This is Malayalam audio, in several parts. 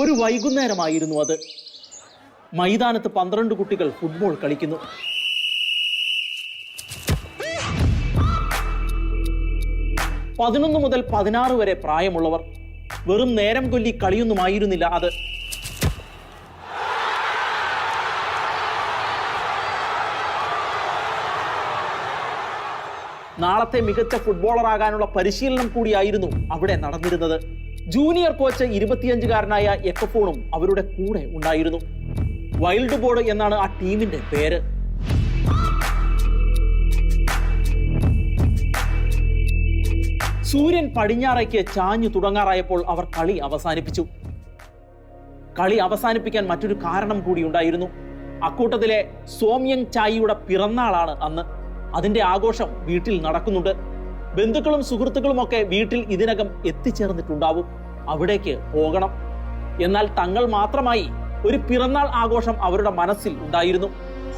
ഒരു വൈകുന്നേരമായിരുന്നു അത്. മൈതാനത്ത് പന്ത്രണ്ട് കുട്ടികൾ ഫുട്ബോൾ കളിക്കുന്നു. പതിനൊന്ന് മുതൽ പതിനാറ് വരെ പ്രായമുള്ളവർ വെറും നേരം കൊല്ലി കളിയൊന്നുമായിരുന്നില്ല അത്. നാളത്തെ മികച്ച ഫുട്ബോളറാകാനുള്ള പരിശീലനം കൂടിയായിരുന്നു അവിടെ നടന്നിരുന്നത്. ജൂനിയർ കോച്ച് ഇരുപത്തിയഞ്ചുകാരനായ എക്കഫോണും അവരുടെ കൂടെ ഉണ്ടായിരുന്നു. വൈൽഡ് ബോർഡ് എന്നാണ് ആ ടീമിന്റെ പേര്. സൂര്യൻ പടിഞ്ഞാറേക്ക് ചാഞ്ഞു തുടങ്ങാറായപ്പോൾ അവർ കളി അവസാനിപ്പിച്ചു. കളി അവസാനിപ്പിക്കാൻ മറ്റൊരു കാരണം കൂടി ഉണ്ടായിരുന്നു. അക്കൂട്ടത്തിലെ സോമ്യങ് ചായിയുടെ പിറന്നാളാണ് അന്ന്. അതിന്റെ ആഘോഷം വീട്ടിൽ നടക്കുന്നുണ്ട്. ബന്ധുക്കളും സുഹൃത്തുക്കളും ഒക്കെ വീട്ടിൽ ഇതിനകം എത്തിച്ചേർന്നിട്ടുണ്ടാവും. അവിടേക്ക് പോകണം. എന്നാൽ തങ്ങൾ മാത്രമായി ഒരു പിറന്നാൾ ആഘോഷം അവരുടെ മനസ്സിൽ ഉണ്ടായിരുന്നു.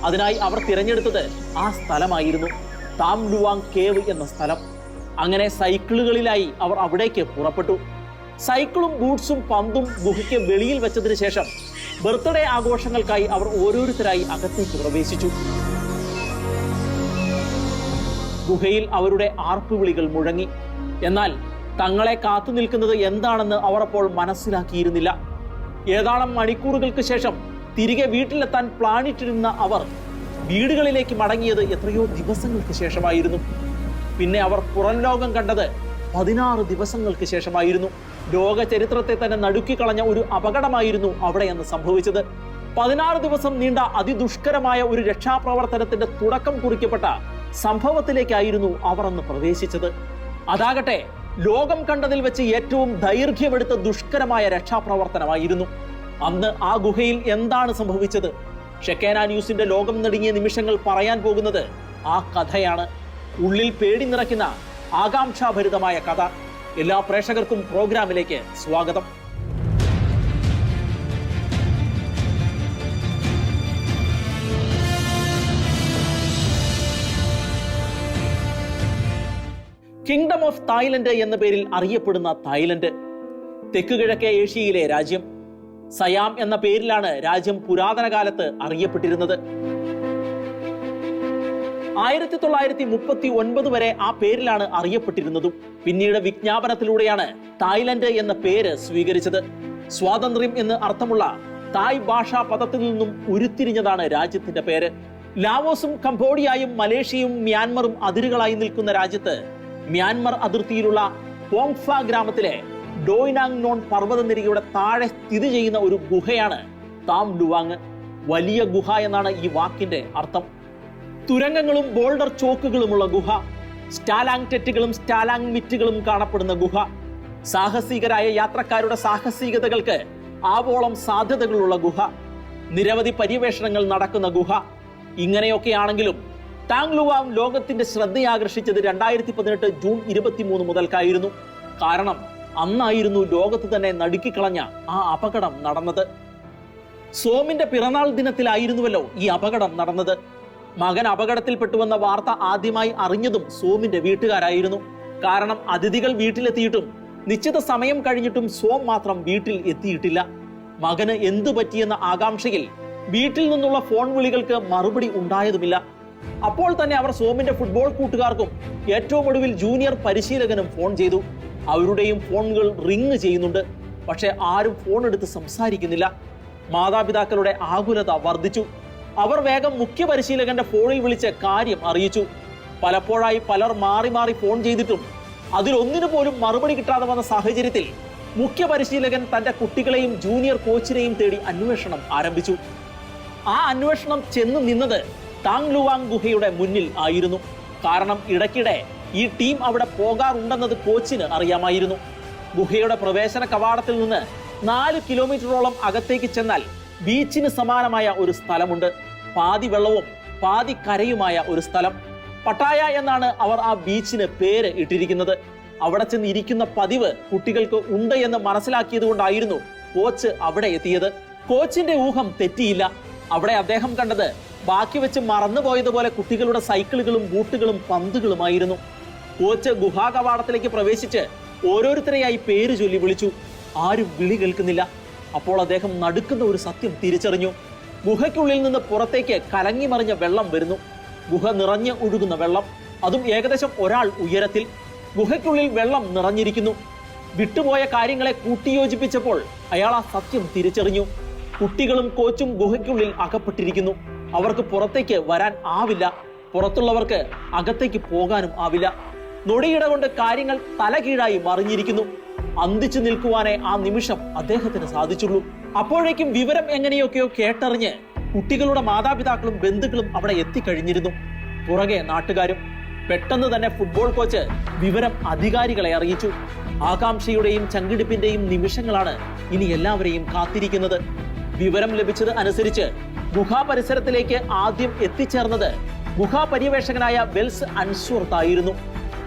അതിനായി അവർ തിരഞ്ഞെടുത്തത് ആ സ്ഥലമായിരുന്നു. താം ലുവാങ് കേവ് എന്ന സ്ഥലം. അങ്ങനെ സൈക്കിളുകളിലായി അവർ അവിടേക്ക് പുറപ്പെട്ടു. സൈക്കിളും ബൂട്ട്സും പന്തും ഗുഹയ്ക്ക് വെളിയിൽ വെച്ചതിന് ശേഷം ബർത്ത്ഡേ ആഘോഷങ്ങൾക്കായി അവർ ഓരോരുത്തരായി അകത്തേക്ക് പ്രവേശിച്ചു. ഗുഹയിൽ അവരുടെ ആർപ്പുവിളികൾ മുഴങ്ങി. എന്നാൽ തങ്ങളെ കാത്തു നിൽക്കുന്നത് എന്താണെന്ന് അവർ അപ്പോൾ മനസ്സിലാക്കിയിരുന്നില്ല. ഏതാനും മണിക്കൂറുകൾക്ക് ശേഷം തിരികെ വീട്ടിലെത്താൻ പ്ലാനിട്ടിരുന്ന അവർ വീടുകളിലേക്ക് മടങ്ങിയത് എത്രയോ ദിവസങ്ങൾക്ക് ശേഷമായിരുന്നു. പിന്നെ അവർ പുറം ലോകം കണ്ടത് പതിനാറ് ദിവസങ്ങൾക്ക് ശേഷമായിരുന്നു. ലോക ചരിത്രത്തെ തന്നെ നടുക്കിക്കളഞ്ഞ ഒരു അപകടമായിരുന്നു അവിടെ അന്ന് സംഭവിച്ചത്. പതിനാറ് ദിവസം നീണ്ട അതിദുഷ്കരമായ ഒരു രക്ഷാപ്രവർത്തനത്തിന്റെ തുടക്കം കുറിക്കപ്പെട്ട സംഭവത്തിലേക്കായിരുന്നു അവർ അന്ന് പ്രവേശിച്ചത്. അതാകട്ടെ ലോകം കണ്ടതിൽ വെച്ച് ഏറ്റവും ദൈർഘ്യമെടുത്ത ദുഷ്കരമായ രക്ഷാപ്രവർത്തനമായിരുന്നു. അന്ന് ആ ഗുഹയിൽ എന്താണ് സംഭവിച്ചത്? ഷെക്കേന ന്യൂസിന്റെ ലോകം നടുങ്ങിയ നിമിഷങ്ങൾ പറയാൻ പോകുന്നത് ആ കഥയാണ്. ഉള്ളിൽ പേടി നിറയ്ക്കുന്ന ആകാംക്ഷാഭരിതമായ കഥ. എല്ലാ പ്രേക്ഷകർക്കും പ്രോഗ്രാമിലേക്ക് സ്വാഗതം. കിങ്ഡം ഓഫ് തായ്ലൻഡ് എന്ന പേരിൽ അറിയപ്പെടുന്ന തായ്ലൻഡ് തെക്ക് കിഴക്കേ ഏഷ്യയിലെ രാജ്യം. സയാം എന്ന പേരിലാണ് രാജ്യം പുരാതന കാലത്ത് അറിയപ്പെട്ടിരുന്നത്. ആയിരത്തി തൊള്ളായിരത്തി മുപ്പത്തി ഒൻപത് വരെ ആ പേരിലാണ് അറിയപ്പെട്ടിരുന്നതും. പിന്നീട് വിജ്ഞാപനത്തിലൂടെയാണ് തായ്ലൻഡ് എന്ന പേര് സ്വീകരിച്ചത്. സ്വാതന്ത്ര്യം എന്ന് അർത്ഥമുള്ള തായ് ഭാഷാ പദത്തിൽ നിന്നും ഉരുത്തിരിഞ്ഞതാണ് രാജ്യത്തിന്റെ പേര്. ലാവോസും കംബോഡിയയും മലേഷ്യയും മ്യാൻമറും അതിരുകളായി നിൽക്കുന്ന രാജ്യത്ത് മ്യാൻമർ അതിർത്തിയിലുള്ള പോങ്ഫ ഗ്രാമത്തിലെ ഡോയ്നാങ് നോൺ പർവതനിരയുടെ താഴെ സ്ഥിതി ചെയ്യുന്ന ഒരു ഗുഹയാണ് താം ലുവാങ്. വലിയ ഗുഹ എന്നാണ് ഈ വാക്കിന്റെ അർത്ഥം. തുരങ്കങ്ങളും ബോൾഡർ ചോക്കുകളുമുള്ള ഗുഹ സ്റ്റാലാങ് ടെറ്റുകളും സ്റ്റാലാങ് മിറ്റുകളും കാണപ്പെടുന്ന ഗുഹ. സാഹസികരായ യാത്രക്കാരുടെ സാഹസികതകൾക്ക് ആവോളം സാധ്യതകളുള്ള ഗുഹ. നിരവധി പര്യവേഷണങ്ങൾ നടക്കുന്ന ഗുഹ. ഇങ്ങനെയൊക്കെയാണെങ്കിലും ടാങ് ലുവാങ് ലോകത്തിന്റെ ശ്രദ്ധയാകർഷിച്ചത് രണ്ടായിരത്തി പതിനെട്ട് ജൂൺ ഇരുപത്തിമൂന്ന് മുതൽക്കായിരുന്നു. കാരണം അന്നായിരുന്നു ലോകത്ത് തന്നെ നടുക്കിക്കളഞ്ഞ ആ അപകടം നടന്നത്. സോമിന്റെ പിറന്നാൾ ദിനത്തിലായിരുന്നുവല്ലോ ഈ അപകടം നടന്നത്. മകൻ അപകടത്തിൽപ്പെട്ടുവെന്ന വാർത്ത ആദ്യമായി അറിഞ്ഞതും സോമിന്റെ വീട്ടുകാരായിരുന്നു. കാരണം അതിഥികൾ വീട്ടിലെത്തിയിട്ടും നിശ്ചിത സമയം കഴിഞ്ഞിട്ടും സോം മാത്രം വീട്ടിൽ എത്തിയിട്ടില്ല. മകന് എന്തു പറ്റിയെന്ന ആകാംക്ഷയിൽ വീട്ടിൽ നിന്നുള്ള ഫോൺ വിളികൾക്ക് മറുപടി ഉണ്ടായതുമില്ല. അപ്പോൾ തന്നെ അവർ സോമിന്റെ ഫുട്ബോൾ കൂട്ടുകാർക്കും ഏറ്റവും ഒടുവിൽ ജൂനിയർ പരിശീലകനും ഫോൺ ചെയ്തു. അവരുടെയും ഫോണുകൾ റിങ് ചെയ്യുന്നുണ്ട്. പക്ഷേ ആരും ഫോൺ എടുത്ത് സംസാരിക്കുന്നില്ല. മാതാപിതാക്കളുടെ ആകുലത വർദ്ധിച്ചു. അവർ വേഗം മുഖ്യ പരിശീലകന്റെ ഫോണിൽ വിളിച്ച് കാര്യം അറിയിച്ചു. പലപ്പോഴായി പലർ മാറി മാറി ഫോൺ ചെയ്തിട്ടും അതിലൊന്നിനു പോലും മറുപടി കിട്ടാതെ വന്ന സാഹചര്യത്തിൽ മുഖ്യ പരിശീലകൻ തന്റെ കുട്ടികളെയും ജൂനിയർ കോച്ചിനെയും തേടി അന്വേഷണം ആരംഭിച്ചു. ആ അന്വേഷണം ചെന്ന് നിന്നത് താങ് ലുവാങ് ഗുഹയുടെ മുന്നിൽ ആയിരുന്നു. കാരണം ഇടയ്ക്കിടെ ഈ ടീം അവിടെ പോകാറുണ്ടെന്നത് കോച്ചിന് അറിയാമായിരുന്നു. ഗുഹയുടെ പ്രവേശന കവാടത്തിൽ നിന്ന് നാല് കിലോമീറ്ററോളം അകത്തേക്ക് ചെന്നാൽ ബീച്ചിന് സമാനമായ ഒരു സ്ഥലമുണ്ട്. പാതി വെള്ളവും പാതി കരയുമായ ഒരു സ്ഥലം. പട്ടായ എന്നാണ് അവർ ആ ബീച്ചിന് പേര് ഇട്ടിരിക്കുന്നത്. അവിടെ ചെന്ന് ഇരിക്കുന്ന പതിവ് കുട്ടികൾക്ക് ഉണ്ട് എന്ന് മനസ്സിലാക്കിയത് കൊണ്ടായിരുന്നു കോച്ച് അവിടെ എത്തിയത്. കോച്ചിന്റെ ഊഹം തെറ്റിയില്ല. അവിടെ അദ്ദേഹം കണ്ടത് ബാക്കി വെച്ച് മറന്നുപോയതുപോലെ കുട്ടികളുടെ സൈക്കിളുകളും ബൂട്ടുകളും പന്തുകളുമായിരുന്നു. കോച്ച് ഗുഹാകവാടത്തിലേക്ക് പ്രവേശിച്ച് ഓരോരുത്തരെയായി പേര് ചൊല്ലി വിളിച്ചു. ആരും വിളി കേൾക്കുന്നില്ല. അപ്പോൾ അദ്ദേഹം നടുക്കുന്ന ഒരു സത്യം തിരിച്ചറിഞ്ഞു. ഗുഹയ്ക്കുള്ളിൽ നിന്ന് പുറത്തേക്ക് കലങ്ങി മറിഞ്ഞ വെള്ളം വരുന്നു. ഗുഹ നിറഞ്ഞ് ഒഴുകുന്ന വെള്ളം. അതും ഏകദേശം ഒരാൾ ഉയരത്തിൽ. ഗുഹയ്ക്കുള്ളിൽ വെള്ളം നിറഞ്ഞിരിക്കുന്നു. വിട്ടുപോയ കാര്യങ്ങളെ കൂട്ടിയോജിപ്പിച്ചപ്പോൾ അയാൾ ആ സത്യം തിരിച്ചറിഞ്ഞു. കുട്ടികളും കോച്ചും ഗുഹയ്ക്കുള്ളിൽ അകപ്പെട്ടിരിക്കുന്നു. അവർക്ക് പുറത്തേക്ക് വരാൻ ആവില്ല. പുറത്തുള്ളവർക്ക് അകത്തേക്ക് പോകാനും ആവില്ല. നൊടിയിട കൊണ്ട് കാര്യങ്ങൾ തലകീഴായി മറിഞ്ഞിരിക്കുന്നു. അന്തിച്ചു നിൽക്കുവാനേ ആ നിമിഷം അദ്ദേഹത്തിന് സാധിച്ചുള്ളൂ. അപ്പോഴേക്കും വിവരം എങ്ങനെയൊക്കെയോ കേട്ടറിഞ്ഞ് കുട്ടികളുടെ മാതാപിതാക്കളും ബന്ധുക്കളും അവിടെ എത്തിക്കഴിഞ്ഞിരുന്നു. പുറകെ നാട്ടുകാരും പെട്ടെന്ന് തന്നെ ഫുട്ബോൾ കോച്ച് വിവരം അധികാരികളെ അറിയിച്ചു. ആകാംക്ഷയുടെയും ചങ്കിടിപ്പിന്റെയും നിമിഷങ്ങളാണ് ഇനി എല്ലാവരെയും കാത്തിരിക്കുന്നത്. വിവരം ലഭിച്ചത് അനുസരിച്ച് ഗുഹാ പരിസരത്തിലേക്ക് ആദ്യം എത്തിച്ചേർന്നത് ഗുഹാ പര്യവേഷകനായ വെൽസ് അൻസുർത്തായിരുന്നു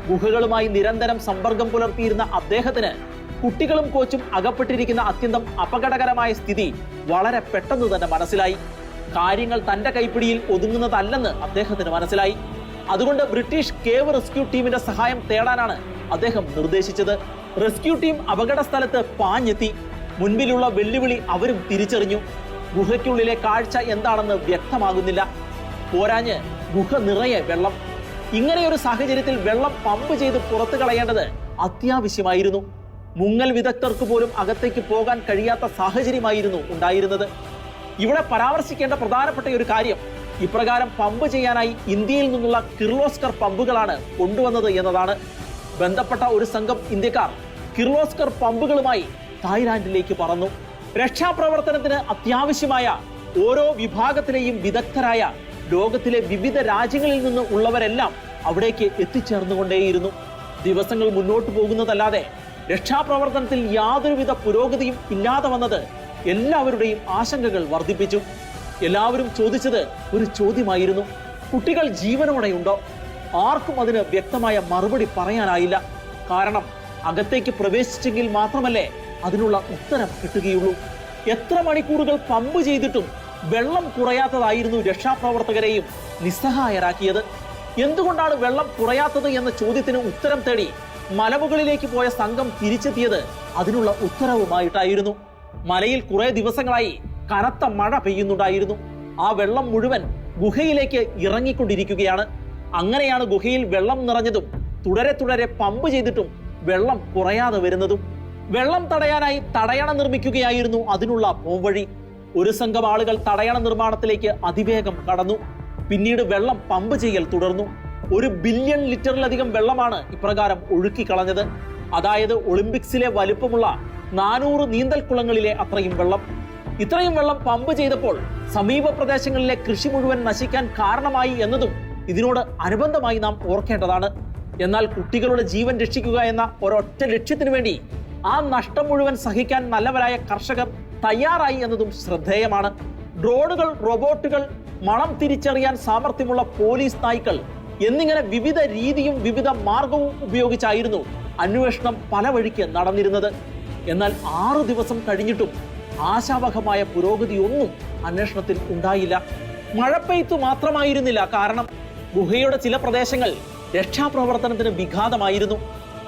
ഗുഹകളുമായി നിരന്തരം സമ്പർക്കം പുലർത്തിയിരുന്ന അദ്ദേഹത്തിന് കുട്ടികളും കോച്ചും അകപ്പെട്ടിരിക്കുന്ന അത്യന്തം അപകടകരമായ സ്ഥിതി വളരെ പെട്ടെന്ന് തന്നെ മനസ്സിലായി. കാര്യങ്ങൾ തന്റെ കൈപ്പിടിയിൽ ഒതുങ്ങുന്നതല്ലെന്ന് അദ്ദേഹത്തിന് മനസ്സിലായി. അതുകൊണ്ട് ബ്രിട്ടീഷ് കേവ് റെസ്ക്യൂ ടീമിന്റെ സഹായം തേടാനാണ് അദ്ദേഹം നിർദ്ദേശിച്ചത്. റെസ്ക്യൂ ടീം അപകട സ്ഥലത്ത് പാഞ്ഞെത്തി. മുൻപിലുള്ള വെല്ലുവിളി അവരും തിരിച്ചറിഞ്ഞു. ഗുഹയ്ക്കുള്ളിലെ കാഴ്ച എന്താണെന്ന് വ്യക്തമാകുന്നില്ല. പോരാഞ്ഞ് ഗുഹ നിറയെ വെള്ളം. ഇങ്ങനെയൊരു സാഹചര്യത്തിൽ വെള്ളം പമ്പ് ചെയ്ത് പുറത്തു കളയേണ്ടത് അത്യാവശ്യമായിരുന്നു. മുങ്ങൽ വിദഗ്ധർക്ക് പോലും അകത്തേക്ക് പോകാൻ കഴിയാത്ത സാഹചര്യമായിരുന്നു ഉണ്ടായിരുന്നത്. ഇവിടെ പരാമർശിക്കേണ്ട പ്രധാനപ്പെട്ട ഒരു കാര്യം ഇപ്രകാരം പമ്പ് ചെയ്യാനായി ഇന്ത്യയിൽ നിന്നുള്ള കിർലോസ്കർ പമ്പുകളാണ് കൊണ്ടുവന്നത് എന്നതാണ്. ബന്ധപ്പെട്ട ഒരു സംഘം ഇന്ത്യക്കാർ കിർലോസ്കർ പമ്പുകളുമായി തായ്ലാന്റിലേക്ക് പറന്നു. രക്ഷാപ്രവർത്തനത്തിന് അത്യാവശ്യമായ ഓരോ വിഭാഗത്തിലെയും വിദഗ്ധരായ ലോകത്തിലെ വിവിധ രാജ്യങ്ങളിൽ നിന്ന് ഉള്ളവരെല്ലാം അവിടേക്ക് എത്തിച്ചേർന്നുകൊണ്ടേയിരുന്നു. ദിവസങ്ങൾ മുന്നോട്ട് പോകുന്നതല്ലാതെ രക്ഷാപ്രവർത്തനത്തിൽ യാതൊരുവിധ പുരോഗതിയും ഇല്ലാതെ വന്നത് എല്ലാവരുടെയും ആശങ്കകൾ വർദ്ധിപ്പിച്ചു. എല്ലാവരും ചോദിച്ചത് ഒരു ചോദ്യമായിരുന്നു കുട്ടികൾ ജീവനോടെയുണ്ടോ? ആർക്കും അതിന് വ്യക്തമായ മറുപടി പറയാനായില്ല. കാരണം അകത്തേക്ക് പ്രവേശിച്ചെങ്കിൽ മാത്രമല്ലേ അതിനുള്ള ഉത്തരം കിട്ടുകയുള്ളൂ. എത്ര മണിക്കൂറുകൾ പമ്പ് ചെയ്തിട്ടും വെള്ളം കുറയാത്തതായിരുന്നു രക്ഷാപ്രവർത്തകരെയും നിസ്സഹായരാക്കിയത്. എന്തുകൊണ്ടാണ് വെള്ളം കുറയാത്തത് എന്ന ചോദ്യത്തിന് ഉത്തരം തേടി മലമുകളിലേക്ക് പോയ സംഘം തിരിച്ചെത്തിയത് അതിനുള്ള ഉത്തരവുമായിട്ടായിരുന്നു. മലയിൽ കുറെ ദിവസങ്ങളായി കനത്ത മഴ പെയ്യുന്നുണ്ടായിരുന്നു. ആ വെള്ളം മുഴുവൻ ഗുഹയിലേക്ക് ഇറങ്ങിക്കൊണ്ടിരിക്കുകയാണ്. അങ്ങനെയാണ് ഗുഹയിൽ വെള്ളം നിറഞ്ഞതും തുടരെ തുടരെ പമ്പ് ചെയ്തിട്ടും വെള്ളം കുറയാതെ വരുന്നതും. വെള്ളം തടയാനായി തടയണ നിർമ്മിക്കുകയായിരുന്നു അതിനുള്ള പോംവഴി. ഒരു സംഘം ആളുകൾ തടയണ നിർമ്മാണത്തിലേക്ക് അതിവേഗം കടന്നു. പിന്നീട് വെള്ളം പമ്പ് ചെയ്യൽ തുടർന്നു. ഒരു ബില്യൺ ലിറ്ററിലധികം വെള്ളമാണ് ഇപ്രകാരം ഒഴുക്കിക്കളഞ്ഞത് അതായത് ഒളിമ്പിക്സിലെ വലുപ്പമുള്ള നാനൂറ് നീന്തൽക്കുളങ്ങളിലെ അത്രയും വെള്ളം. ഇത്രയും വെള്ളം പമ്പ് ചെയ്തപ്പോൾ സമീപ പ്രദേശങ്ങളിലെ കൃഷി മുഴുവൻ നശിക്കാൻ കാരണമായി എന്നതും ഇതിനോട് അനുബന്ധമായി നാം ഓർക്കേണ്ടതാണ്. എന്നാൽ കുട്ടികളുടെ ജീവൻ രക്ഷിക്കുക എന്ന ഒരൊറ്റ ലക്ഷ്യത്തിനു വേണ്ടി ആ നഷ്ടം മുഴുവൻ സഹിക്കാൻ നല്ലവരായ കർഷകർ തയ്യാറായി എന്നതും ശ്രദ്ധേയമാണ്. ഡ്രോണുകൾ റോബോട്ടുകൾ മണം തിരിച്ചറിയാൻ സാമർഥ്യമുള്ള പോലീസ് നായ്ക്കൾ എന്നിങ്ങനെ വിവിധ രീതിയും വിവിധ മാർഗവും ഉപയോഗിച്ചായിരുന്നു അന്വേഷണം പല വഴിക്ക് നടന്നിരുന്നത്. എന്നാൽ ആറു ദിവസം കഴിഞ്ഞിട്ടും ആശാവഹമായ പുരോഗതിയൊന്നും അന്വേഷണത്തിൽ ഉണ്ടായില്ല. മഴപ്പെയ്ത്ത് മാത്രമായിരുന്നില്ല. കാരണം ഗുഹയുടെ ചില പ്രദേശങ്ങൾ രക്ഷാപ്രവർത്തനത്തിന് വിഘാതമായിരുന്നു.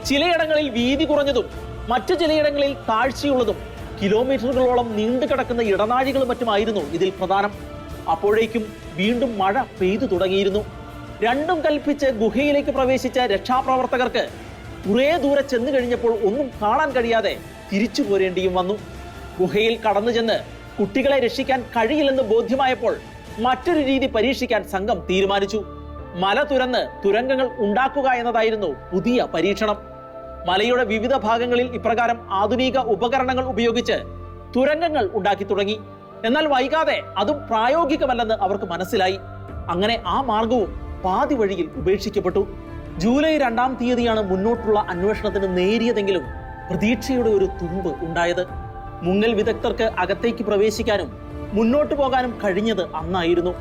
ചിലയിടങ്ങളിൽ വീതി കുറഞ്ഞതും മറ്റു ചിലയിടങ്ങളിൽ താഴ്ചയുള്ളതും കിലോമീറ്ററുകളോളം നീണ്ടു കിടക്കുന്ന ഇടനാഴികളും മറ്റുമായിരുന്നു ഇതിൽ പ്രധാനം. അപ്പോഴേക്കും വീണ്ടും മഴ പെയ്തു തുടങ്ങിയിരുന്നു. രണ്ടും കൽപ്പിച്ച് ഗുഹയിലേക്ക് പ്രവേശിച്ച രക്ഷാപ്രവർത്തകർക്ക് കുറേ ദൂരെ ചെന്നു കഴിഞ്ഞപ്പോൾ ഒന്നും കാണാൻ കഴിയാതെ തിരിച്ചു പോരേണ്ടിയും വന്നു. ഗുഹയിൽ കടന്നു ചെന്ന് കുട്ടികളെ രക്ഷിക്കാൻ കഴിയില്ലെന്ന് ബോധ്യമായപ്പോൾ മറ്റൊരു രീതി പരീക്ഷിക്കാൻ സംഘം തീരുമാനിച്ചു. മല തുരന്ന് തുരങ്കങ്ങൾ ഉണ്ടാക്കുക എന്നതായിരുന്നു പുതിയ പരീക്ഷണം. മലയുടെ വിവിധ ഭാഗങ്ങളിൽ ഇപ്രകാരം ആധുനിക ഉപകരണങ്ങൾ ഉപയോഗിച്ച് തുരങ്കങ്ങൾ ഉണ്ടാക്കി തുടങ്ങി. എന്നാൽ വൈകാതെ അതും പ്രായോഗികമല്ലെന്ന് അവർക്ക് മനസ്സിലായി. അങ്ങനെ ആ മാർഗവും പാതി വഴിയിൽ ഉപേക്ഷിക്കപ്പെട്ടു. ജൂലൈ രണ്ടാം തീയതിയാണ് മുന്നോട്ടുള്ള അന്വേഷണത്തിന് നേരിയതെങ്കിലും പ്രതീക്ഷയുടെ ഒരു തുമ്പ് ഉണ്ടായത്. മുങ്ങൽ വിദഗ്ധർക്ക് അകത്തേക്ക് പ്രവേശിക്കാനും മുന്നോട്ട് പോകാനും കഴിഞ്ഞത് അന്നായിരുന്നു.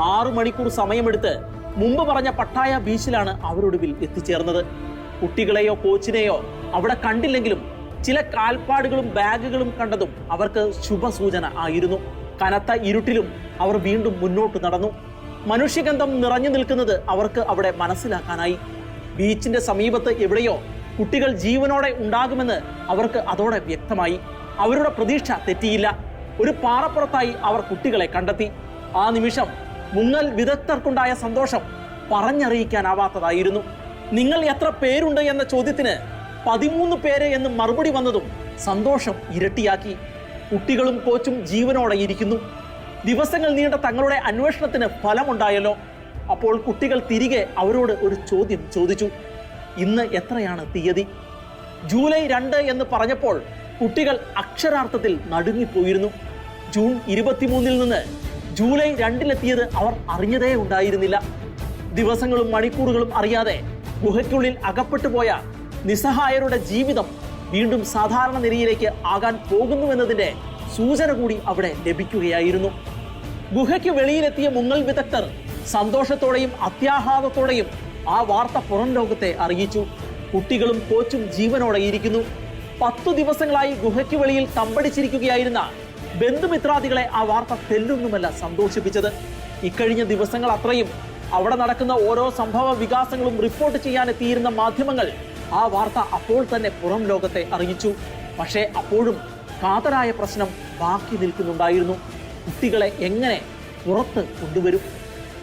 ആറു മണിക്കൂർ സമയമെടുത്ത് മുമ്പ് പറഞ്ഞ പട്ടായ ബീച്ചിലാണ് അവരൊടുവിൽ എത്തിച്ചേർന്നത്. കുട്ടികളെയോ കോച്ചിനെയോ അവിടെ കണ്ടില്ലെങ്കിലും ചില കാൽപ്പാടുകളും ബാഗുകളും കണ്ടതും അവർക്ക് ശുഭസൂചന ആയിരുന്നു. കനത്ത ഇരുട്ടിലും അവർ വീണ്ടും മുന്നോട്ട് നടന്നു. മനുഷ്യഗന്ധം നിറഞ്ഞു നിൽക്കുന്നത് അവർക്ക് അവിടെ മനസ്സിലാക്കാനായി. ബീച്ചിന്റെ സമീപത്ത് എവിടെയോ കുട്ടികൾ ജീവനോടെ ഉണ്ടാകുമെന്ന് അവർക്ക് അതോടെ വ്യക്തമായി. അവരുടെ പ്രതീക്ഷ തെറ്റിയില്ല. ഒരു പാറപ്പുറത്തായി അവർ കുട്ടികളെ കണ്ടെത്തി. ആ നിമിഷം മുങ്ങൽ വിദഗ്ധർക്കുണ്ടായ സന്തോഷം പറഞ്ഞറിയിക്കാനാവാത്തതായിരുന്നു. നിങ്ങൾ എത്ര പേരുണ്ട് എന്ന ചോദ്യത്തിന് പതിമൂന്ന് പേര് എന്ന് മറുപടി വന്നതും സന്തോഷം ഇരട്ടിയാക്കി. കുട്ടികളും കോച്ചും ജീവനോടെ ഇരിക്കുന്നു. ദിവസങ്ങൾ നീണ്ട തങ്ങളുടെ അന്വേഷണത്തിന് ഫലമുണ്ടായല്ലോ. അപ്പോൾ കുട്ടികൾ തിരികെ അവരോട് ഒരു ചോദ്യം ചോദിച്ചു. ഇന്ന് എത്രയാണ് തീയതി? ജൂലൈ രണ്ട് എന്ന് പറഞ്ഞപ്പോൾ കുട്ടികൾ അക്ഷരാർത്ഥത്തിൽ നടുങ്ങിപ്പോയിരുന്നു. ജൂൺ ഇരുപത്തിമൂന്നിൽ നിന്ന് ജൂലൈ രണ്ടിലെത്തിയത് അവർ അറിഞ്ഞതേ ഉണ്ടായിരുന്നില്ല. ദിവസങ്ങളും മണിക്കൂറുകളും അറിയാതെ ഗുഹയ്ക്കുള്ളിൽ അകപ്പെട്ടുപോയ നിസ്സഹായരുടെ ജീവിതം വീണ്ടും സാധാരണ നിലയിലേക്ക് ആകാൻ പോകുന്നുവെന്നതിന്റെ സൂചന കൂടി അവിടെ ലഭിക്കുകയായിരുന്നു. ഗുഹയ്ക്ക് വെളിയിലെത്തിയ മുങ്ങൽ വിദഗ്ധർ സന്തോഷത്തോടെയും അത്യാഹ്ലാദത്തോടെയും ആ വാർത്ത പുറം ലോകത്തെ അറിയിച്ചു. കുട്ടികളും കോച്ചും ജീവനോടെ ഇരിക്കുന്നു. പത്തു ദിവസങ്ങളായി ഗുഹയ്ക്ക് വെളിയിൽ തമ്പടിച്ചിരിക്കുകയായിരുന്ന ബന്ധുമിത്രാദികളെ ആ വാർത്ത തെല്ലൊന്നുമല്ല സന്തോഷിപ്പിച്ചത്. ഇക്കഴിഞ്ഞ ദിവസങ്ങൾ അത്രയും അവിടെ നടക്കുന്ന ഓരോ സംഭവ വികാസങ്ങളും റിപ്പോർട്ട് ചെയ്യാൻ എത്തിയിരുന്ന മാധ്യമങ്ങൾ ആ വാർത്ത അപ്പോൾ തന്നെ പുറം ലോകത്തെ അറിയിച്ചു. പക്ഷേ അപ്പോഴും കാതലായ പ്രശ്നം ബാക്കി നിൽക്കുന്നുണ്ടായിരുന്നു. കുട്ടികളെ എങ്ങനെ പുറത്ത് കൊണ്ടുവരും?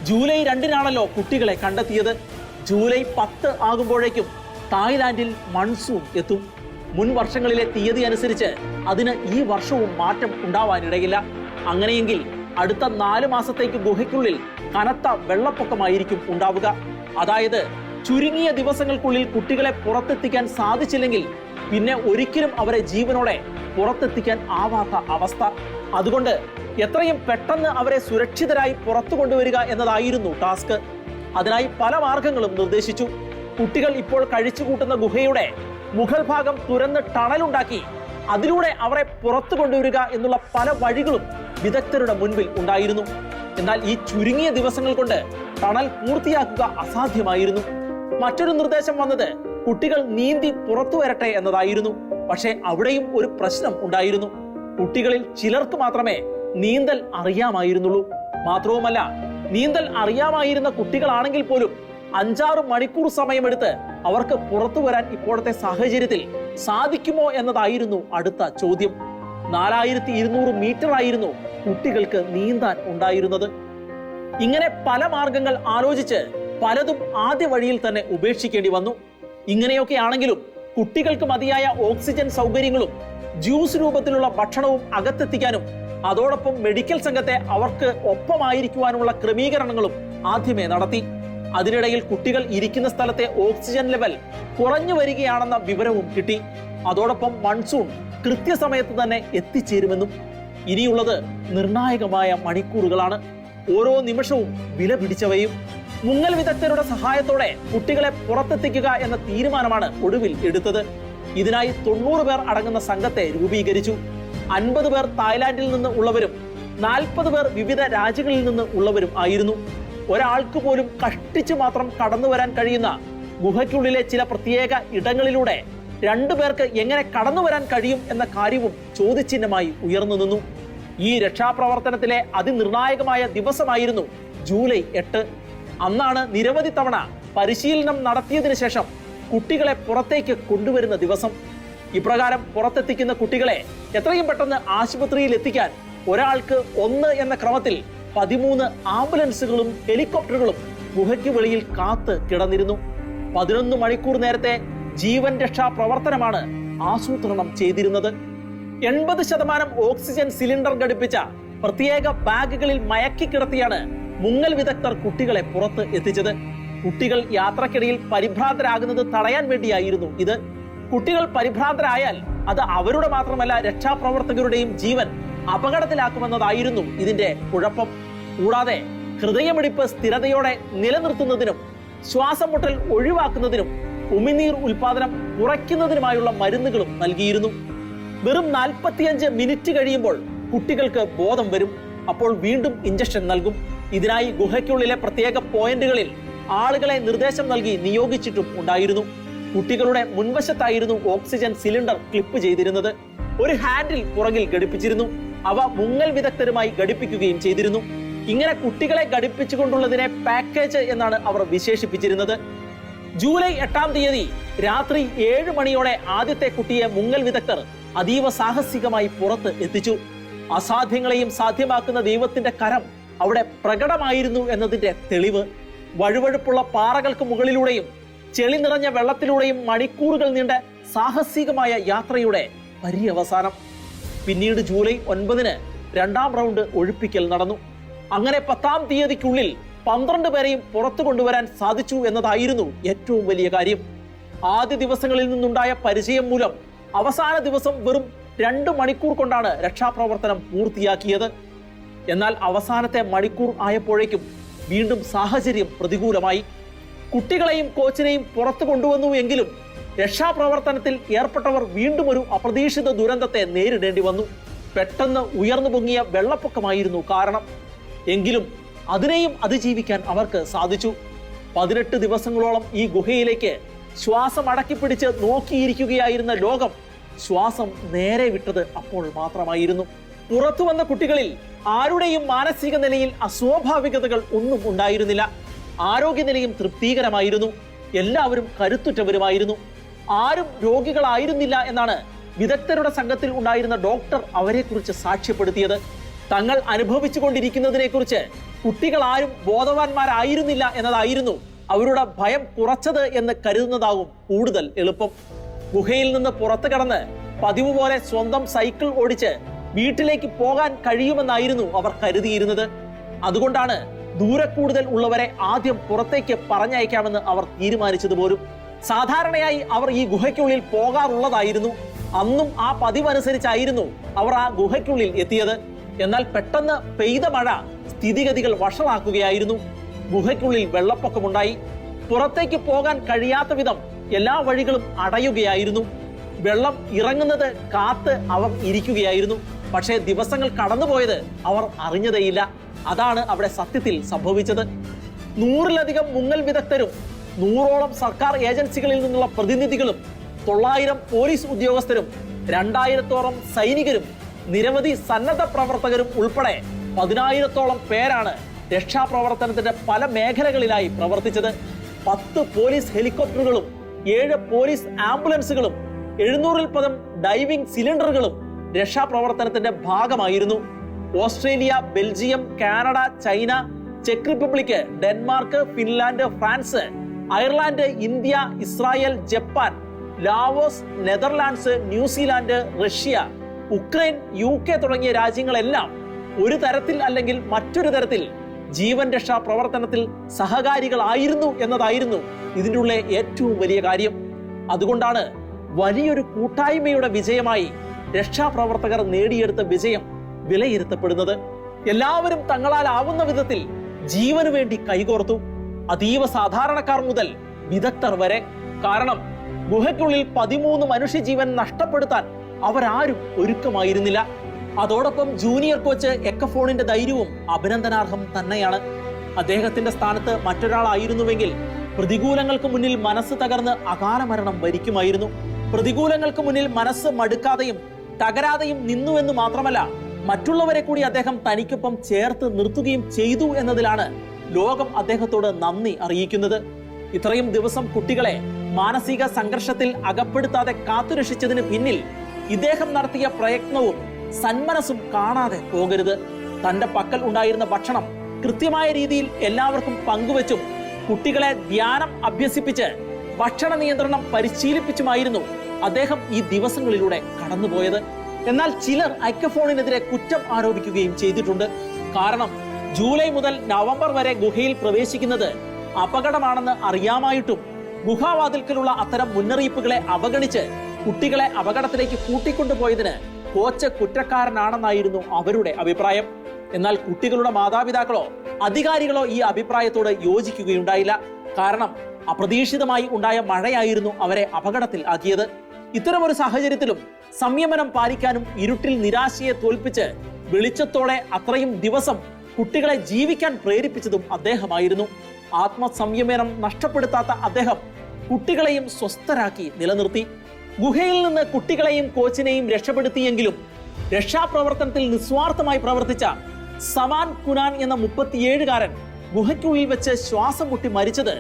ജൂലൈ രണ്ടിനാണല്ലോ കുട്ടികളെ കണ്ടെത്തിയത്. ജൂലൈ പത്ത് ആകുമ്പോഴേക്കും തായ്ലാന്റിൽ മൺസൂൺ എത്തും. മുൻ വർഷങ്ങളിലെ തീയതി അനുസരിച്ച് അതിന് ഈ വർഷവും മാറ്റം ഉണ്ടാവാനിടയില്ല. അങ്ങനെയെങ്കിൽ അടുത്ത നാല് മാസത്തേക്ക് ഗുഹയ്ക്കുള്ളിൽ കനത്ത വെള്ളപ്പൊക്കമായിരിക്കും ഉണ്ടാവുക. അതായത് ചുരുങ്ങിയ ദിവസങ്ങൾക്കുള്ളിൽ കുട്ടികളെ പുറത്തെത്തിക്കാൻ സാധിച്ചില്ലെങ്കിൽ പിന്നെ ഒരിക്കലും അവരെ ജീവനോടെ പുറത്തെത്തിക്കാൻ ആവാത്ത അവസ്ഥ. അതുകൊണ്ട് എത്രയും പെട്ടെന്ന് അവരെ സുരക്ഷിതരായി പുറത്തു കൊണ്ടുവരിക എന്നതായിരുന്നു ടാസ്ക്. അതിനായി പല മാർഗങ്ങളും നിർദ്ദേശിച്ചു. കുട്ടികൾ ഇപ്പോൾ കഴിച്ചുകൂട്ടുന്ന ഗുഹയുടെ മുഖൽ ഭാഗം തുരന്ന് ടണലുണ്ടാക്കി അതിലൂടെ അവരെ പുറത്തു കൊണ്ടുവരിക എന്നുള്ള പല വഴികളും വിദഗ്ധരുടെ മുൻപിൽ ഉണ്ടായിരുന്നു. എന്നാൽ ഈ ചുരുങ്ങിയ ദിവസങ്ങൾ കൊണ്ട് ടണൽ പൂർത്തിയാക്കുക അസാധ്യമായിരുന്നു. മറ്റൊരു നിർദ്ദേശം വന്നത് കുട്ടികൾ നീന്തി പുറത്തു വരട്ടെ എന്നതായിരുന്നു. പക്ഷേ അവിടെയും ഒരു പ്രശ്നം ഉണ്ടായിരുന്നു. കുട്ടികളിൽ ചിലർക്ക് മാത്രമേ നീന്തൽ അറിയാമായിരുന്നുള്ളൂ. മാത്രവുമല്ല നീന്തൽ അറിയാമായിരുന്ന കുട്ടികളാണെങ്കിൽ പോലും അഞ്ചാറ് മണിക്കൂർ സമയമെടുത്ത് അവർക്ക് പുറത്തു വരാൻ ഇപ്പോഴത്തെ സാഹചര്യത്തിൽ സാധിക്കുമോ എന്നതായിരുന്നു അടുത്ത ചോദ്യം. നാലായിരത്തി ഇരുന്നൂറ് മീറ്റർ ആയിരുന്നു കുട്ടികൾക്ക് നീന്താൻ ഉണ്ടായിരുന്നത്. ഇങ്ങനെ പല മാർഗങ്ങൾ ആലോചിച്ച് പലതും ആദ്യ വഴിയിൽ തന്നെ ഉപേക്ഷിക്കേണ്ടി വന്നു. ഇങ്ങനെയൊക്കെ ആണെങ്കിലും കുട്ടികൾക്ക് മതിയായ ഓക്സിജൻ സൗകര്യങ്ങളും ജ്യൂസ് രൂപത്തിലുള്ള ഭക്ഷണവും അകത്തെത്തിക്കാനും അതോടൊപ്പം മെഡിക്കൽ സംഘത്തെ അവർക്ക് ഒപ്പമായിരിക്കുവാനുള്ള ക്രമീകരണങ്ങളും ആദ്യമേ നടത്തി. അതിനിടയിൽ കുട്ടികൾ ഇരിക്കുന്ന സ്ഥലത്തെ ഓക്സിജൻ ലെവൽ കുറഞ്ഞു വരികയാണെന്ന വിവരവും കിട്ടി. അതോടൊപ്പം മൺസൂൺ കൃത്യസമയത്ത് തന്നെ എത്തിച്ചേരുമെന്നും ഇനിയുള്ളത് നിർണായകമായ മണിക്കൂറുകളാണ്. ഓരോ നിമിഷവും വില പിടിച്ചവയും മുങ്ങൽ വിദഗ്ധരുടെ സഹായത്തോടെ കുട്ടികളെ പുറത്തെത്തിക്കുക എന്ന തീരുമാനമാണ് ഒടുവിൽ എടുത്തത്. ഇതിനായി തൊണ്ണൂറ് പേർ അടങ്ങുന്ന സംഘത്തെ രൂപീകരിച്ചു. അൻപത് പേർ തായ്ലാന്റിൽ നിന്ന് ഉള്ളവരും നാൽപ്പത് പേർ വിവിധ രാജ്യങ്ങളിൽ നിന്ന് ഉള്ളവരും ആയിരുന്നു. ഒരാൾക്ക് പോലും കഷ്ടിച്ചു മാത്രം കടന്നു വരാൻ കഴിയുന്ന ഗുഹയ്ക്കുള്ളിലെ ചില പ്രത്യേക ഇടങ്ങളിലൂടെ രണ്ടു പേർക്ക് എങ്ങനെ കടന്നു വരാൻ കഴിയും എന്ന കാര്യവും ചോദ്യചിഹ്നമായി ഉയർന്നു നിന്നു. ഈ രക്ഷാപ്രവർത്തനത്തിലെ അതിനിർണായകമായ ദിവസമായിരുന്നു ജൂലൈ എട്ട്. അന്നാണ് നിരവധി തവണ പരിശീലനം നടത്തിയതിനു ശേഷം കുട്ടികളെ പുറത്തേക്ക് കൊണ്ടുവരുന്ന ദിവസം. ഇപ്രകാരം പുറത്തെത്തിക്കുന്ന കുട്ടികളെ എത്രയും പെട്ടെന്ന് ആശുപത്രിയിൽ എത്തിക്കാൻ ഒരാൾക്ക് ഒന്ന് എന്ന ക്രമത്തിൽ പതിമൂന്ന് ആംബുലൻസുകളും ഹെലികോപ്റ്ററുകളും ഗുഹയ്ക്ക് വെളിയിൽ കാത്ത് കിടന്നിരുന്നു. പതിനൊന്ന് മണിക്കൂർ നേരത്തെ ജീവൻ രക്ഷാ പ്രവർത്തനമാണ് ആസൂത്രണം ചെയ്തിരുന്നത്. എൺപത് ശതമാനം ഓക്സിജൻ സിലിണ്ടർ ഘടിപ്പിച്ച പ്രത്യേക ബാഗുകളിൽ മയക്കി കിടത്തിയാണ് മുങ്ങൽ വിദഗ്ധർ കുട്ടികളെ പുറത്ത് എത്തിച്ചത്. കുട്ടികൾ യാത്രക്കിടയിൽ പരിഭ്രാന്തരാകുന്നത് തടയാൻ വേണ്ടിയായിരുന്നു ഇത്. കുട്ടികൾ പരിഭ്രാന്തരായാൽ അത് അവരുടെ മാത്രമല്ല രക്ഷാപ്രവർത്തകരുടെയും ജീവൻ അപകടത്തിലാക്കുമെന്നതായിരുന്നു ഇതിന്റെ കുഴപ്പം. കൂടാതെ ഹൃദയമിടിപ്പ് സ്ഥിരതയോടെ നിലനിർത്തുന്നതിനും ശ്വാസം മുട്ടൽ ഒഴിവാക്കുന്നതിനും ഉമിനീർ ഉൽപാദനം കുറയ്ക്കുന്നതിനുമായുള്ള മരുന്നുകളും നൽകിയിരുന്നു. വെറും നാൽപ്പത്തിയഞ്ച് മിനിറ്റ് കഴിയുമ്പോൾ കുട്ടികൾക്ക് ബോധം വരും. അപ്പോൾ വീണ്ടും ഇഞ്ചക്ഷൻ നൽകും. ഇതിനായി ഗുഹയ്ക്കുള്ളിലെ പ്രത്യേക പോയിന്റുകളിൽ ആളുകളെ നിർദ്ദേശം നൽകി നിയോഗിച്ചിട്ടും ഉണ്ടായിരുന്നു. കുട്ടികളുടെ മുൻവശത്തായിരുന്നു ഓക്സിജൻ സിലിണ്ടർ ക്ലിപ്പ് ചെയ്തിരുന്നത്. ഒരു ഹാൻഡിൽ പുറകിൽ ഘടിപ്പിച്ചിരുന്നു. അവ മുങ്ങൽ വിദഗ്ധരുമായി ഘടിപ്പിക്കുകയും ചെയ്തിരുന്നു. ഇങ്ങനെ കുട്ടികളെ ഘടിപ്പിച്ചുകൊണ്ടുള്ളതിനെ പാക്കേജ് എന്നാണ് അവർ വിശേഷിപ്പിച്ചിരുന്നത്. ജൂലൈ എട്ടാം തീയതി രാത്രി ഏഴ് മണിയോടെ ആദ്യത്തെ കുട്ടിയെ മുങ്ങൽ വിദഗ്ധർ അതീവ സാഹസികമായി പുറത്ത് എത്തിച്ചു. അസാധ്യങ്ങളെയും സാധ്യമാക്കുന്ന ദൈവത്തിന്റെ കരം അവിടെ പ്രകടമായിരുന്നു എന്നതിന്റെ തെളിവ്. വഴുവഴുപ്പുള്ള പാറകൾക്ക് മുകളിലൂടെയും ചെളി നിറഞ്ഞ വെള്ളത്തിലൂടെയും മണിക്കൂറുകൾ നീണ്ട സാഹസികമായ യാത്രയുടെ പര്യവസാനം. പിന്നീട് ജൂലൈ ഒൻപതിന് രണ്ടാം റൗണ്ട് ഒഴിപ്പിക്കൽ നടന്നു. അങ്ങനെ പത്താം തീയതിക്കുള്ളിൽ പന്ത്രണ്ട് പേരെയും പുറത്തു കൊണ്ടുവരാൻ സാധിച്ചു എന്നതായിരുന്നു ഏറ്റവും വലിയ കാര്യം. ആദ്യ ദിവസങ്ങളിൽ നിന്നുണ്ടായ പരിചയം മൂലം അവസാന ദിവസം വെറും രണ്ട് മണിക്കൂർ കൊണ്ടാണ് രക്ഷാപ്രവർത്തനം പൂർത്തിയാക്കിയത്. എന്നാൽ അവസാനത്തെ മണിക്കൂർ ആയപ്പോഴേക്കും വീണ്ടും സാഹചര്യം പ്രതികൂലമായി. കുട്ടികളെയും കോച്ചിനെയും പുറത്തു കൊണ്ടുവന്നു എങ്കിലും രക്ഷാപ്രവർത്തനത്തിൽ ഏർപ്പെട്ടവർ വീണ്ടും ഒരു അപ്രതീക്ഷിത ദുരന്തത്തെ നേരിടേണ്ടി വന്നു. പെട്ടെന്ന് ഉയർന്നു പൊങ്ങിയ വെള്ളപ്പൊക്കമായിരുന്നു കാരണം. എങ്കിലും അതിനെയും അതിജീവിക്കാൻ അവർക്ക് സാധിച്ചു. പതിനെട്ട് ദിവസങ്ങളോളം ഈ ഗുഹയിലേക്ക് ശ്വാസം അടക്കിപ്പിടിച്ച് നോക്കിയിരിക്കുകയായിരുന്ന ലോകം ശ്വാസം നേരെ വിട്ടത് അപ്പോൾ മാത്രമായിരുന്നു. പുറത്തു വന്ന കുട്ടികളിൽ ആരുടെയും മാനസിക നിലയിൽ അസ്വാഭാവികതകൾ ഒന്നും ഉണ്ടായിരുന്നില്ല. ആരോഗ്യനിലയും തൃപ്തികരമായിരുന്നു. എല്ലാവരും കരുത്തുറ്റവരുമായിരുന്നു. ആരും രോഗികളായിരുന്നില്ല എന്നാണ് വിദഗ്ധരുടെ സംഘത്തിൽ ഉണ്ടായിരുന്ന ഡോക്ടർ അവരെക്കുറിച്ച് സാക്ഷ്യപ്പെടുത്തിയത്. തങ്ങൾ അനുഭവിച്ചുകൊണ്ടിരിക്കുന്നതിനെക്കുറിച്ച് കൊണ്ടിരിക്കുന്നതിനെ കുറിച്ച് കുട്ടികൾ ആരും ബോധവാന്മാരായിരുന്നില്ല എന്നതായിരുന്നു അവരുടെ ഭയം കുറച്ചത് എന്ന് കരുതുന്നതാകും കൂടുതൽ എളുപ്പം. ഗുഹയിൽ നിന്ന് പുറത്തു കടന്ന് പതിവ് പോലെ സ്വന്തം സൈക്കിൾ ഓടിച്ച് വീട്ടിലേക്ക് പോകാൻ കഴിയുമെന്നായിരുന്നു അവർ കരുതിയിരുന്നത്. അതുകൊണ്ടാണ് ദൂരെ കൂടുതൽ ഉള്ളവരെ ആദ്യം പുറത്തേക്ക് പറഞ്ഞയക്കാമെന്ന് അവർ തീരുമാനിച്ചത് പോലും സാധാരണയായി അവർ ഈ ഗുഹയ്ക്കുള്ളിൽ പോകാറുള്ളതായിരുന്നു. അന്നും ആ പതിവനുസരിച്ചായിരുന്നു അവർ ആ ഗുഹയ്ക്കുള്ളിൽ എത്തിയത്. എന്നാൽ പെട്ടെന്ന് പെയ്ത മഴ സ്ഥിതിഗതികൾ വഷളാക്കുകയായിരുന്നു. ഗുഹയ്ക്കുള്ളിൽ വെള്ളപ്പൊക്കമുണ്ടായി. പുറത്തേക്ക് പോകാൻ കഴിയാത്ത വിധം എല്ലാ വഴികളും അടയുകയായിരുന്നു. വെള്ളം ഇറങ്ങുന്നത് കാത്ത് അവർ ഇരിക്കുകയായിരുന്നു. പക്ഷേ ദിവസങ്ങൾ കടന്നുപോയത് അവർ അറിഞ്ഞതേയില്ല. അതാണ് അവിടെ സത്യത്തിൽ സംഭവിച്ചത്. നൂറിലധികം മുങ്ങൽ വിദഗ്ധരും നൂറോളം സർക്കാർ ഏജൻസികളിൽ നിന്നുള്ള പ്രതിനിധികളും തൊള്ളായിരം പോലീസ് ഉദ്യോഗസ്ഥരും രണ്ടായിരത്തോളം സൈനികരും നിരവധി സന്നദ്ധ പ്രവർത്തകരും ഉൾപ്പെടെ പതിനായിരത്തോളം പേരാണ് രക്ഷാപ്രവർത്തനത്തിന്റെ പല മേഖലകളിലായി പ്രവർത്തിച്ചത്. പത്ത് പോലീസ് ഹെലികോപ്റ്ററുകളും ഏഴ് പോലീസ് ആംബുലൻസുകളും എഴുന്നൂറിൽ പദം ഡൈവിംഗ് സിലിണ്ടറുകളും രക്ഷാപ്രവർത്തനത്തിന്റെ ഭാഗമായിരുന്നു. Australia Belgium Canada China check Republic Denmark Finland France Ireland India Israel Japan Laos Netherlands New Zealand Russia Ukraine U K തുടങ്ങിയ രാജ്യങ്ങളെല്ലാം ഒരു തരത്തിൽ അല്ലെങ്കിൽ മറ്റൊരു തരത്തിൽ ജീവൻ രക്ഷാ പ്രവർത്തനത്തിൽ സഹകാരികളായിരുന്നു എന്നതായിരുന്നു ഇതിന്റെ ഉള്ളിലെ ഏറ്റവും വലിയ കാര്യം. അതുകൊണ്ടാണ് വലിയൊരു കൂട്ടായ്മയുടെ വിജയമായി രക്ഷാപ്രവർത്തകർ നേടിയെടുത്ത വിജയം വിലയിരുത്തപ്പെടുന്നത്. എല്ലാവരും തങ്ങളാൽ ആവുന്ന വിധത്തിൽ ജീവന് വേണ്ടി കൈകോർത്തു. അതീവ സാധാരണക്കാർ മുതൽ വിദഗ്ധർ വരെ. കാരണം ഗുഹയ്ക്കുള്ളിൽ പതിമൂന്ന് മനുഷ്യജീവൻ നഷ്ടപ്പെടുത്താൻ അവരാരും ഒരുക്കമായിരുന്നില്ല. അതോടൊപ്പം ജൂനിയർ കോച്ച് എക്കഫോണിന്റെ ധൈര്യവും അഭിനന്ദനാർഹം തന്നെയാണ്. അദ്ദേഹത്തിന്റെ സ്ഥാനത്ത് മറ്റൊരാളായിരുന്നുവെങ്കിൽ പ്രതികൂലങ്ങൾക്ക് മുന്നിൽ മനസ്സ് തകർന്ന് അകാല മരണം വരിക്കുമായിരുന്നു. പ്രതികൂലങ്ങൾക്ക് മുന്നിൽ മനസ്സ് മടുക്കാതെയും തകരാതെയും നിന്നുവെന്ന് മാത്രമല്ല മറ്റുള്ളവരെ കൂടി അദ്ദേഹം തനിക്കൊപ്പം ചേർത്ത് നിർത്തുകയും ചെയ്തു എന്നതിലാണ് ലോകം അദ്ദേഹത്തോട് നന്ദി അറിയിക്കുന്നത്. ഇത്രയും ദിവസം കുട്ടികളെ മാനസിക സംഘർഷത്തിൽ അകപ്പെടുത്താതെ കാത്തുരക്ഷിച്ചതിന് പിന്നിൽ ഇദ്ദേഹം നടത്തിയ പ്രയത്നവും സന്മനസ്സും കാണാതെ പോകരുത്. തന്റെ പക്കൽ ഉണ്ടായിരുന്ന ഭക്ഷണം കൃത്യമായ രീതിയിൽ എല്ലാവർക്കും പങ്കുവച്ചും കുട്ടികളെ ധ്യാനം അഭ്യസിപ്പിച്ച് ഭക്ഷണ നിയന്ത്രണം പരിശീലിപ്പിച്ചുമായിരുന്നു അദ്ദേഹം ഈ ദിവസങ്ങളിലൂടെ കടന്നുപോയത്. എന്നാൽ ചിലർ ഐക്യഫോണിനെതിരെ കുറ്റം ആരോപിക്കുകയും ചെയ്തിട്ടുണ്ട്. കാരണം ജൂലൈ മുതൽ നവംബർ വരെ ഗുഹയിൽ പ്രവേശിക്കുന്നത് അപകടമാണെന്ന് അറിയാമായിട്ടും ഗുഹാവാതിൽക്കലുള്ള അത്തരം മുന്നറിയിപ്പുകളെ അവഗണിച്ച് കുട്ടികളെ അപകടത്തിലേക്ക് കൂട്ടിക്കൊണ്ടുപോയതിന് കോച്ച് കുറ്റക്കാരനാണെന്നായിരുന്നു അവരുടെ അഭിപ്രായം. എന്നാൽ കുട്ടികളുടെ മാതാപിതാക്കളോ അധികാരികളോ ഈ അഭിപ്രായത്തോട് യോജിക്കുകയുണ്ടായില്ല. കാരണം അപ്രതീക്ഷിതമായി ഉണ്ടായ മഴയായിരുന്നു അവരെ അപകടത്തിൽ ആക്കിയത്. ഇത്തരമൊരു സാഹചര്യത്തിലും സംയമനം പാലിക്കാനും ഇരുട്ടിൽ നിരാശയെ തോൽപ്പിച്ച് വെളിച്ചത്തോടെ അത്രയും ദിവസം കുട്ടികളെ ജീവിക്കാൻ പ്രേരിപ്പിച്ചതും അദ്ദേഹമായിരുന്നു. ആത്മസംയമനം നഷ്ടപ്പെടുത്താത്ത അദ്ദേഹം കുട്ടികളെയും സ്വസ്ഥരാക്കി നിലനിർത്തി. ഗുഹയിൽ നിന്ന് കുട്ടികളെയും കോച്ചിനെയും രക്ഷപ്പെടുത്തിയെങ്കിലും രക്ഷാപ്രവർത്തനത്തിൽ നിസ്വാർത്ഥമായി പ്രവർത്തിച്ച സമാൻ കുനാൻ എന്ന മുപ്പത്തിയേഴുകാരൻ ഗുഹയ്ക്കുള്ളിൽ വെച്ച് ശ്വാസം മുട്ടി മരിച്ചത്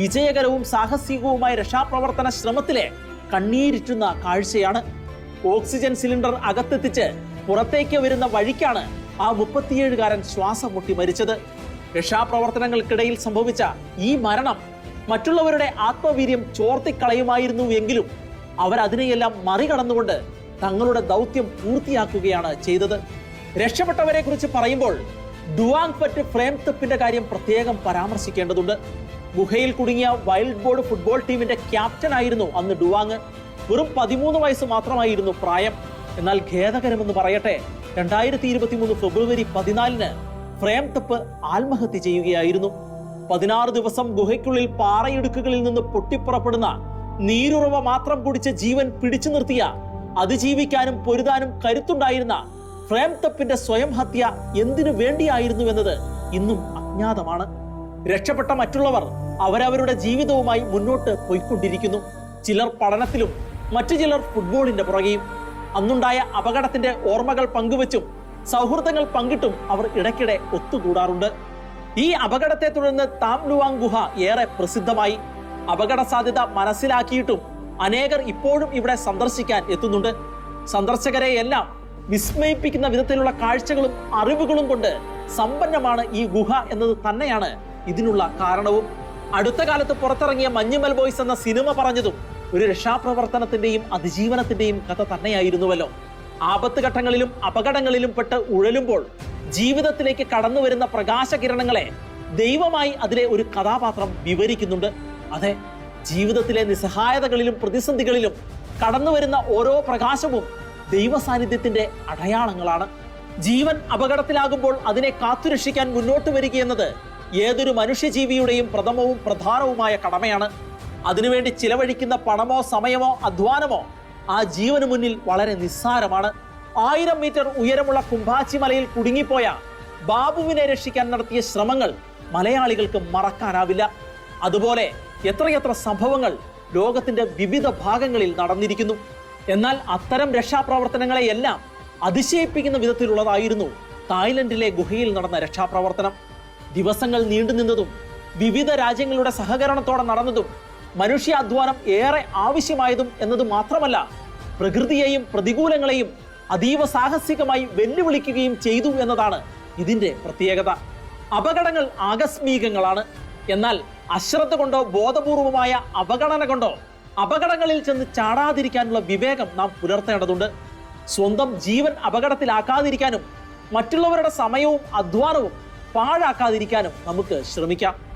വിജയകരവും സാഹസികവുമായ രക്ഷാപ്രവർത്തന ശ്രമത്തിലെ കണ്ണീരിറ്റുന്ന കാഴ്ചയാണ്. ഓക്സിജൻ സിലിണ്ടർ അകത്തെത്തിച്ച് പുറത്തേക്ക് വരുന്ന വഴിക്കാണ് ആ മുപ്പത്തിയേഴുകാരൻ ശ്വാസം മുട്ടി മരിച്ചത്. രക്ഷാപ്രവർത്തനങ്ങൾക്കിടയിൽ സംഭവിച്ച ഈ മരണം മറ്റുള്ളവരുടെ ആത്മവീര്യം ചോർത്തിക്കളയുമായിരുന്നു എങ്കിലും അവരതിനെയെല്ലാം മറികടന്നുകൊണ്ട് തങ്ങളുടെ ദൗത്യം പൂർത്തിയാക്കുകയാണ് ചെയ്തത്. രക്ഷപ്പെട്ടവരെ കുറിച്ച് പറയുമ്പോൾ ഡുവാങ് പറ്റ് ഫ്രെയിം തെപ്പിന്റെ കാര്യം പ്രത്യേകം പരാമർശിക്കേണ്ടതുണ്ട്. ഗുഹയിൽ കുടുങ്ങിയ വൈൽഡ് ബോർഡ് ഫുട്ബോൾ ടീമിന്റെ ക്യാപ്റ്റൻ ആയിരുന്നു അന്ന് ഡുവാങ്. വെറും പതിമൂന്ന് വയസ്സ് മാത്രമായിരുന്നു പ്രായം. എന്നാൽ ഖേദകരമെന്ന് പറയട്ടെ രണ്ടായിരത്തി ഇരുപത്തി മൂന്ന് ഫെബ്രുവരി പതിനാലിന് ഫ്രെയിം തപ്പ് ആത്മഹത്യ ചെയ്യുകയായിരുന്നു. പതിനാറ് ദിവസം ഗുഹയ്ക്കുള്ളിൽ പാറയിടുക്കുകളിൽ നിന്ന് പൊട്ടിപ്പുറപ്പെടുന്ന നീരുറവ മാത്രം കുടിച്ച് ജീവൻ പിടിച്ചു നിർത്തിയ അതിജീവിക്കാനും പൊരുതാനും കരുത്തുണ്ടായിരുന്ന ഫ്രെയിം തപ്പിന്റെ സ്വയം ഹത്യ എന്തിനു വേണ്ടിയായിരുന്നു എന്നത് ഇന്നും അജ്ഞാതമാണ്. രക്ഷപ്പെട്ട മറ്റുള്ളവർ അവരവരുടെ ജീവിതവുമായി മുന്നോട്ട് പോയിക്കൊണ്ടിരിക്കുന്നു. ചിലർ പഠനത്തിലും മറ്റു ചിലർ ഫുട്ബോളിന്റെ പുറകെയും. അന്നുണ്ടായ അപകടത്തിന്റെ ഓർമ്മകൾ പങ്കുവച്ചും സൗഹൃദങ്ങൾ പങ്കിട്ടും അവർ ഇടയ്ക്കിടെ ഒത്തുകൂടാറുണ്ട്. ഈ അപകടത്തെ തുടർന്ന് താംലുവാങ് ഗുഹ ഏറെ പ്രസിദ്ധമായി. അപകട സാധ്യത മനസ്സിലാക്കിയിട്ടും അനേകർ ഇപ്പോഴും ഇവിടെ സന്ദർശിക്കാൻ എത്തുന്നുണ്ട്. സന്ദർശകരെ എല്ലാം വിസ്മയിപ്പിക്കുന്ന വിധത്തിലുള്ള കാഴ്ചകളും അറിവുകളും കൊണ്ട് സമ്പന്നമാണ് ഈ ഗുഹ എന്നത് തന്നെയാണ് ഇതിനുള്ള കാരണവും. അടുത്ത കാലത്ത് പുറത്തിറങ്ങിയ മഞ്ഞുമൽ ബോയ്സ് എന്ന സിനിമ പറഞ്ഞതും ഒരു രക്ഷാപ്രവർത്തനത്തിന്റെയും അതിജീവനത്തിന്റെയും കഥ തന്നെയായിരുന്നുവല്ലോ. ആപത്ത് ഘട്ടങ്ങളിലും അപകടങ്ങളിലും പെട്ട് ഉഴലുമ്പോൾ ജീവിതത്തിലേക്ക് കടന്നു വരുന്ന പ്രകാശകിരണങ്ങളെ ദൈവമായി അതിലെ ഒരു കഥാപാത്രം വിവരിക്കുന്നുണ്ട്. അതെ ജീവിതത്തിലെ നിസ്സഹായതകളിലും പ്രതിസന്ധികളിലും കടന്നു വരുന്ന ഓരോ പ്രകാശവും ദൈവ സാന്നിധ്യത്തിന്റെ അടയാളങ്ങളാണ്. ജീവൻ അപകടത്തിലാകുമ്പോൾ അതിനെ കാത്തുരക്ഷിക്കാൻ മുന്നോട്ട് വരികയെന്നത് ഏതൊരു മനുഷ്യജീവിയുടെയും പ്രഥമവും പ്രധാനവുമായ കടമയാണ്. അതിനുവേണ്ടി ചിലവഴിക്കുന്ന പണമോ സമയമോ അധ്വാനമോ ആ ജീവന് മുന്നിൽ വളരെ നിസ്സാരമാണ്. ആയിരം മീറ്റർ ഉയരമുള്ള കുംഭാച്ചി മലയിൽ കുടുങ്ങിപ്പോയ ബാബുവിനെ രക്ഷിക്കാൻ നടത്തിയ ശ്രമങ്ങൾ മലയാളികൾക്ക് മറക്കാനാവില്ല. അതുപോലെ എത്രയെത്ര സംഭവങ്ങൾ ലോകത്തിന്റെ വിവിധ ഭാഗങ്ങളിൽ നടന്നിരിക്കുന്നു. എന്നാൽ അത്തരം രക്ഷാപ്രവർത്തനങ്ങളെയെല്ലാം അതിശയിപ്പിക്കുന്ന വിധത്തിലുള്ളതായിരുന്നു തായ്ലൻഡിലെ ഗുഹയിൽ നടന്ന രക്ഷാപ്രവർത്തനം. ദിവസങ്ങൾ നീണ്ടുനിന്നതും വിവിധ രാജ്യങ്ങളുടെ സഹകരണത്തോടെ നടന്നതും മനുഷ്യാധ്വാനം ഏറെ ആവശ്യമായതും എന്നത് മാത്രമല്ല പ്രകൃതിയെയും പ്രതികൂലങ്ങളെയും അതീവ സാഹസികമായി വെല്ലുവിളിക്കുകയും ചെയ്തു എന്നതാണ് ഇതിന്റെ പ്രത്യേകത. അപകടങ്ങൾ ആകസ്മികങ്ങളാണ്. എന്നാൽ അശ്രദ്ധ കൊണ്ടോ ബോധപൂർവമായ അവഗണന കൊണ്ടോ അപകടങ്ങളിൽ ചെന്ന് ചാടാതിരിക്കാനുള്ള വിവേകം നാം പുലർത്തേണ്ടതുണ്ട്. സ്വന്തം ജീവൻ അപകടത്തിലാക്കാതിരിക്കാനും മറ്റുള്ളവരുടെ സമയവും അധ്വാനവും പാഴാക്കാതിരിക്കാനും നമുക്ക് ശ്രമിക്കാം.